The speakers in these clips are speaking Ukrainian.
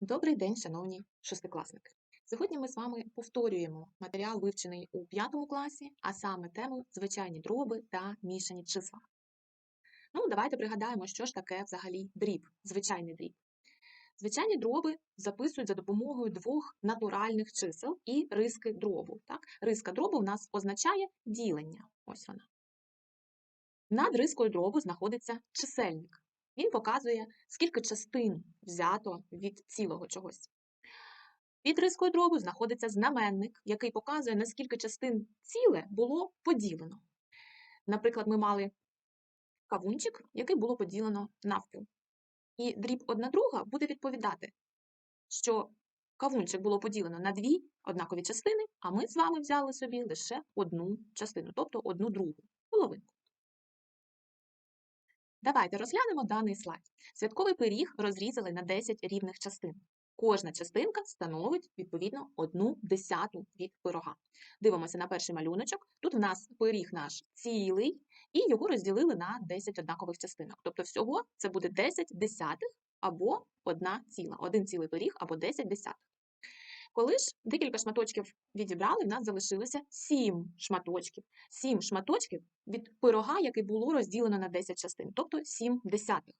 Добрий день, шановні шестикласники. Сьогодні ми з вами повторюємо матеріал, вивчений у п'ятому класі, а саме тему звичайні дроби та мішані числа. Ну, давайте пригадаємо, що ж таке взагалі дріб, звичайний дріб. Звичайні дроби записують за допомогою двох натуральних чисел і риски дробу. Так? Риска дробу у нас означає ділення. Ось вона. Над рискою дробу знаходиться чисельник. Він показує, скільки частин взято від цілого чогось. Під рискою дробу знаходиться знаменник, який показує, наскільки частин ціле було поділено. Наприклад, ми мали кавунчик, який було поділено навпіл. І дріб одна друга буде відповідати, що кавунчик було поділено на дві однакові частини, а ми з вами взяли собі лише одну частину, тобто одну другу половинку. Давайте розглянемо даний слайд. Святковий пиріг розрізали на 10 рівних частин. Кожна частинка становить, відповідно, одну десяту від пирога. Дивимося на перший малюночок. Тут в нас пиріг наш цілий, і його розділили на 10 однакових частинок. Тобто всього це буде 10 десятих або одна ціла. Один цілий пиріг або 10 десятих. Коли ж декілька шматочків відібрали, в нас залишилося 7 шматочків. 7 шматочків від пирога, який було розділено на 10 частин, тобто 7 десятих.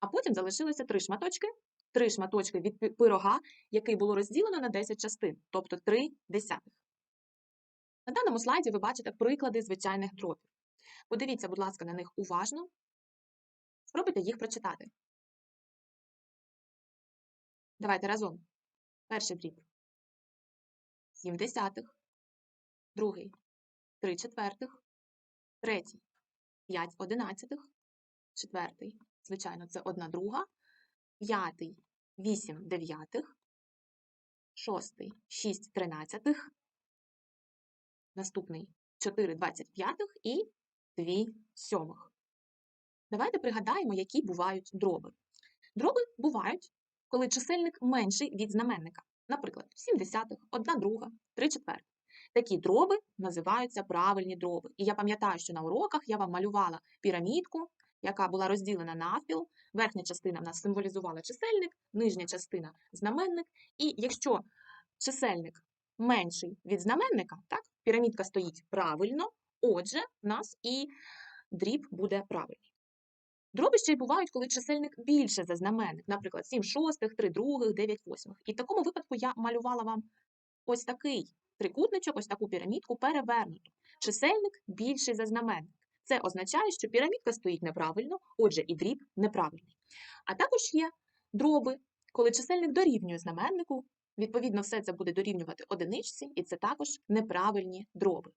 А потім залишилося 3 шматочки, 3 шматочки від пирога, який було розділено на 10 частин, тобто 3 десятих. На даному слайді ви бачите приклади звичайних дробів. Подивіться, будь ласка, на них уважно. Спробуйте їх прочитати. Давайте разом. Перший дріб. 7 десятих, другий 3 четвертих, третій 5 одинадцятих, четвертий, звичайно, це одна друга, п'ятий 8 дев'ятих, шостий 6 тринадцятих, наступний 4 двадцять п'ятих і 2 сьомих. Давайте пригадаємо, які бувають дроби. Дроби бувають, коли чисельник менший від знаменника. Наприклад, 7 десятих, 1 друга, 3 четвертих. Такі дроби називаються правильні дроби. І я пам'ятаю, що на уроках я вам малювала пірамідку, яка була розділена навпіл. Верхня частина в нас символізувала чисельник, нижня частина знаменник. І якщо чисельник менший від знаменника, так, пірамідка стоїть правильно, отже, в нас і дріб буде правильний. Дроби ще й бувають, коли чисельник більше за знаменник, наприклад, 7 шостих, 3 других, 9 восьмих. І в такому випадку я малювала вам ось такий трикутничок, ось таку пірамідку перевернуту. Чисельник більший за знаменник. Це означає, що пірамідка стоїть неправильно, отже, і дріб неправильний. А також є дроби, коли чисельник дорівнює знаменнику, відповідно, все це буде дорівнювати одиничці, і це також неправильні дроби.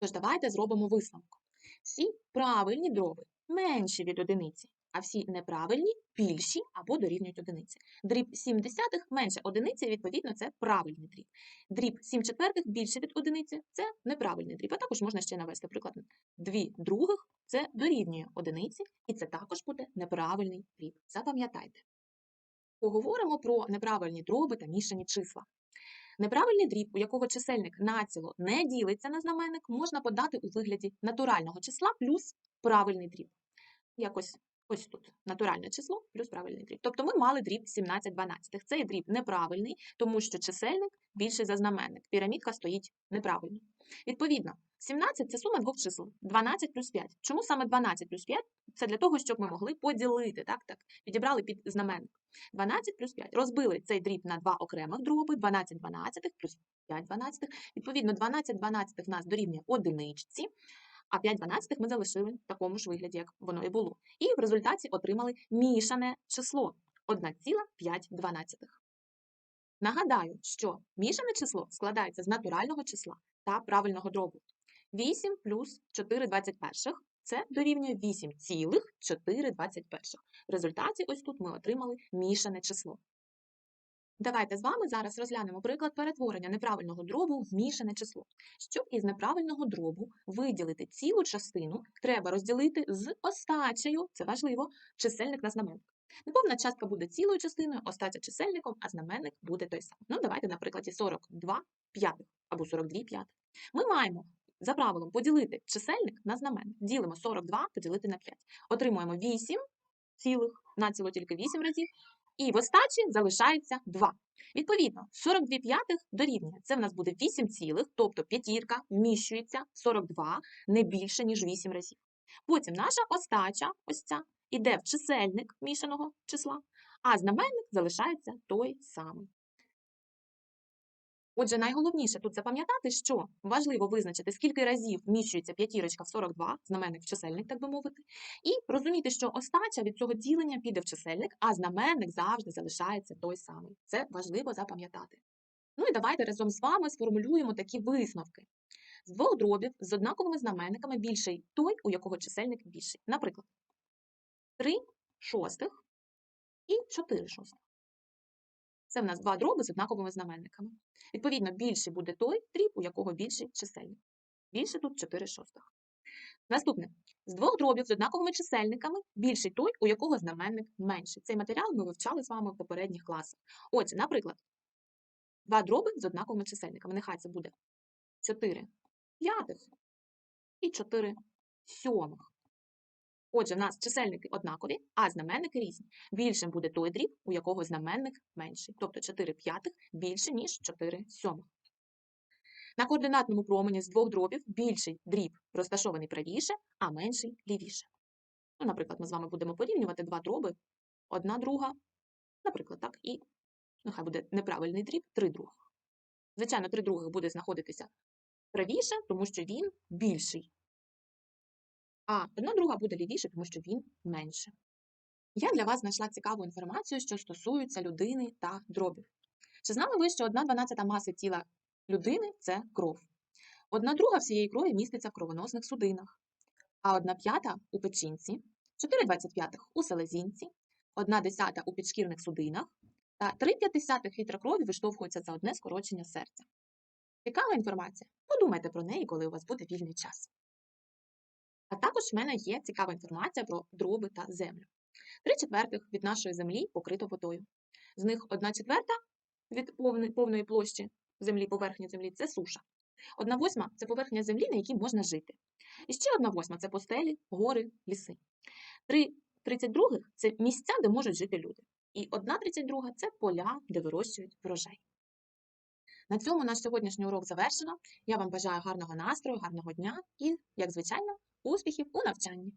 Тож давайте зробимо висновок. Всі правильні дроби менші від одиниці, а всі неправильні більші або дорівнюють одиниці. Дріб 7 десятих менше одиниці, відповідно, це правильний дріб. Дріб 7 четвертих більше від одиниці це неправильний дріб. А також можна ще навести приклад. 2 других це дорівнює одиниці, і це також буде неправильний дріб. Запам'ятайте. Поговоримо про неправильні дроби та мішані числа. Неправильний дріб, у якого чисельник націло не ділиться на знаменник, можна подати у вигляді натурального числа плюс правильний дріб. Якось ось тут натуральне число плюс правильний дріб. Тобто ми мали дріб 17 12. Цей дріб неправильний, тому що чисельник більший за знаменник. Пірамідка стоїть неправильно. Відповідно, 17 – це сума двох чисел. 12 плюс 5. Чому саме 12 плюс 5? Це для того, щоб ми могли поділити. Так, так. Підібрали під знаменник. 12 плюс 5. Розбили цей дріб на два окремих дроби. 12 12 плюс 5 12. Відповідно, 12 12 в нас дорівнює одиничці. А 5 12 ми залишили в такому ж вигляді, як воно і було. І в результаті отримали мішане число 1,5. Нагадаю, що мішане число складається з натурального числа та правильного дробу. 8 плюс 4 21 – це дорівнює 8,4 21. В результаті ось тут ми отримали мішане число. Давайте з вами зараз розглянемо приклад перетворення неправильного дробу в мішане число. Щоб із неправильного дробу виділити цілу частину, треба розділити з остачею, це важливо, чисельник на знаменник. Неповна частка буде цілою частиною, остача чисельником, а знаменник буде той самий. Ну, давайте, на прикладі 42 п'ятих або 42 п'ятих. Ми маємо за правилом поділити чисельник на знаменник. Ділимо 42 поділити на 5. Отримуємо 8 цілих, націло тільки 8 разів, І в остачі залишається 2. Відповідно, 42 п'ятих дорівнює. Це в нас буде 8 цілих, тобто п'ятірка вміщується в 42 не більше, ніж 8 разів. Потім наша остача, ось ця, іде в чисельник мішаного числа, а знаменник залишається той самий. Отже, найголовніше тут запам'ятати, що важливо визначити, скільки разів вміщується п'ятірочка в 42, знаменник в чисельник, так би мовити, і розуміти, що остача від цього ділення піде в чисельник, а знаменник завжди залишається той самий. Це важливо запам'ятати. Ну і давайте разом з вами сформулюємо такі висновки. З двох дробів з однаковими знаменниками більший той, у якого чисельник більший. Наприклад, 3 шостих і 4 шостих. Це в нас два дроби з однаковими знаменниками. Відповідно, більший буде той дріб, у якого більший чисельник. Більше тут 4 шостих. Наступне. З двох дробів з однаковими чисельниками більший той, у якого знаменник менший. Цей матеріал ми вивчали з вами в попередніх класах. Отже, наприклад, два дроби з однаковими чисельниками. Нехай це буде 4 п'ятих і 4 сьомих. Отже, в нас чисельники однакові, а знаменники різні. Більшим буде той дріб, у якого знаменник менший, тобто 4 п'ятих більше, ніж 4 сьомих. На координатному промені з двох дробів більший дріб розташований правіше, а менший лівіше. Ну, наприклад, ми з вами будемо порівнювати два дроби, одна друга, наприклад, так, і нехай буде неправильний дріб, три других. Звичайно, три других буде знаходитися правіше, тому що він більший а одна друга буде лівіше, тому що він менше. Я для вас знайшла цікаву інформацію, що стосується людини та дробів. Чи знали ви, що одна дванадцята маси тіла людини це кров? Одна друга всієї крові міститься в кровоносних судинах, а одна п'ята у печінці, 4 25 у селезінці, одна десята у підшкірних судинах та 3 п'ятдесятих літра крові виштовхуються за одне скорочення серця. Цікава інформація? Подумайте про неї, коли у вас буде вільний час. А також в мене є цікава інформація про дроби та землю. Три четвертих від нашої землі покрито водою. З них одна четверта від повної площі землі, поверхні землі це суша. Одна восьма це поверхня землі, на якій можна жити. І ще одна восьма це постелі, гори, ліси. Три тридцять других це місця, де можуть жити люди. І одна тридцять друга це поля, де вирощують врожай. На цьому наш сьогоднішній урок завершено. Я вам бажаю гарного настрою, гарного дня і, як звичайно, успіхів у навчанні!